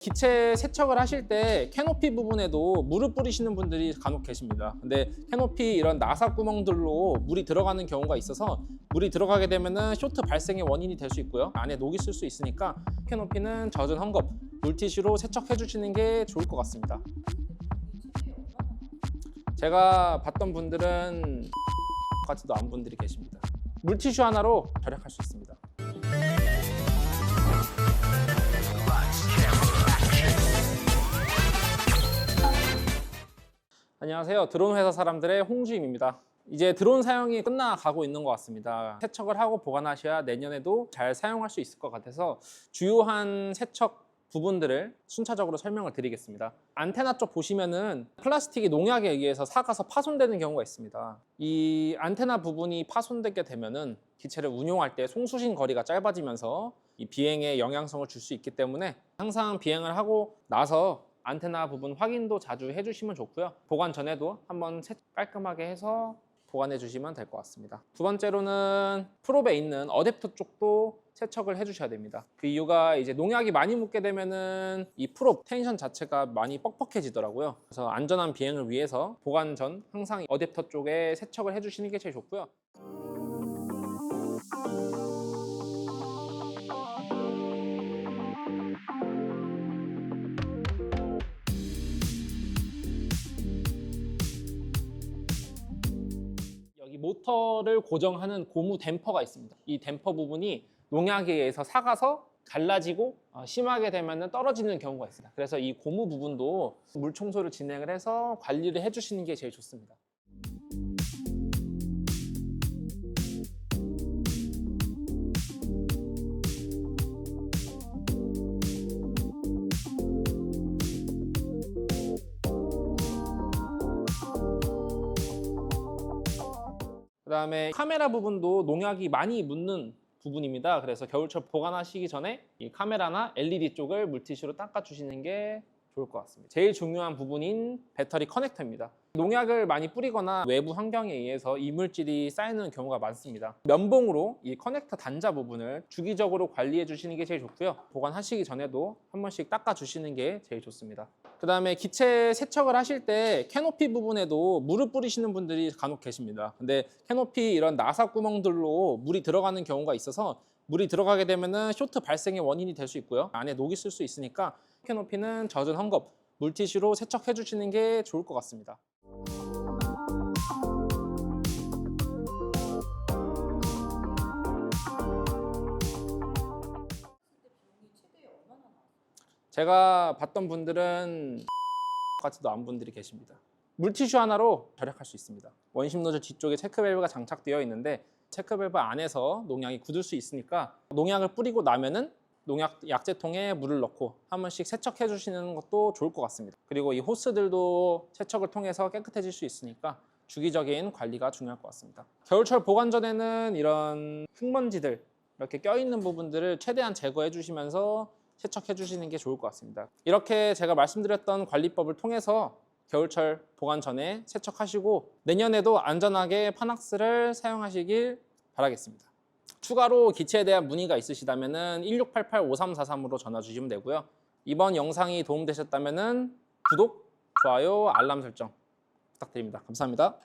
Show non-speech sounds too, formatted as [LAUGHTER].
기체 세척을 하실 때 캐노피 부분에도 물을 뿌리시는 분들이 간혹 계십니다. 근데 캐노피 이런 나사 구멍들로 물이 들어가는 경우가 있어서 물이 들어가게 되면은 쇼트 발생의 원인이 될 수 있고요. 안에 녹이 쓸 수 있으니까 캐노피는 젖은 헝겊, 물티슈로 세척해 주시는 게 좋을 것 같습니다. 제가 봤던 분들은 [LAUGHS] 같지도 않은 분들이 계십니다. 물티슈 하나로 절약할 수 있습니다. 안녕하세요. 드론 회사 사람들의 홍주임입니다. 이제 드론 사용이 끝나가고 있는 것 같습니다. 세척을 하고 보관하셔야 내년에도 잘 사용할 수 있을 것 같아서 주요한 세척 부분들을 순차적으로 설명을 드리겠습니다. 안테나 쪽 보시면은 플라스틱이 농약에 의해서 사가서 파손되는 경우가 있습니다. 이 안테나 부분이 파손되게 되면은 기체를 운용할 때 송수신 거리가 짧아지면서 이 비행에 영향성을 줄 수 있기 때문에 항상 비행을 하고 나서 안테나 부분 확인도 자주 해주시면 좋고요. 보관 전에도 한번 세- 깔끔하게 해서 보관해 주시면 될 것 같습니다. 두 번째로는 프롭에 있는 어댑터 쪽도 세척을 해주셔야 됩니다. 그 이유가 이제 농약이 많이 묻게 되면은 이 프롭 텐션 자체가 많이 뻑뻑해지더라고요. 그래서 안전한 비행을 위해서 보관 전 항상 어댑터 쪽에 세척을 해주시는 게 제일 좋고요. 모터를 고정하는 고무 댐퍼가 있습니다. 이 댐퍼 부분이 농약에 의해서 사가서 갈라지고 어, 심하게 되면 떨어지는 경우가 있습니다. 그래서 이 고무 부분도 물 청소를 진행을 해서 관리를 해주시는 게 제일 좋습니다. 그 다음에 카메라 부분도 농약이 많이 묻는 부분입니다. 그래서 겨울철 보관하시기 전에 이 카메라나 LED 쪽을 물티슈로 닦아주시는 게 좋을 것 같습니다. 제일 중요한 부분인 배터리 커넥터입니다. 농약을 많이 뿌리거나 외부 환경에 의해서 이물질이 쌓이는 경우가 많습니다. 면봉으로 이 커넥터 단자 부분을 주기적으로 관리해 주시는 게 제일 좋고요. 보관하시기 전에도 한 번씩 닦아 주시는 게 제일 좋습니다. 그 다음에 기체 세척을 하실 때 캐노피 부분에도 물을 뿌리시는 분들이 간혹 계십니다. 근데 캐노피 이런 나사 구멍들로 물이 들어가는 경우가 있어서 물이 들어가게 되면은 쇼트 발생의 원인이 될 수 있고요. 안에 녹이 쓸 수 있으니까 캐노피는 젖은 헝겊, 물티슈로 세척해 주시는 게 좋을 것 같습니다. 제가 봤던 분들은 [LAUGHS] 같지도 않은 분들이 계십니다. 물티슈 하나로 절약할 수 있습니다. 원심 노즐 뒤쪽에 체크밸브가 장착되어 있는데 체크밸브 안에서 농약이 굳을 수 있으니까 농약을 뿌리고 나면은 농약 약재통에 물을 넣고 한 번씩 세척해 주시는 것도 좋을 것 같습니다. 그리고 이 호스들도 세척을 통해서 깨끗해질 수 있으니까 주기적인 관리가 중요할 것 같습니다. 겨울철 보관 전에는 이런 흙먼지들 이렇게 껴있는 부분들을 최대한 제거해 주시면서 세척해 주시는 게 좋을 것 같습니다. 이렇게 제가 말씀드렸던 관리법을 통해서 겨울철 보관 전에 세척하시고 내년에도 안전하게 파낙스를 사용하시길 바라겠습니다. 추가로 기체에 대한 문의가 있으시다면 1688-5343으로 전화 주시면 되고요. 이번 영상이 도움되셨다면 구독, 좋아요, 알람 설정 부탁드립니다. 감사합니다.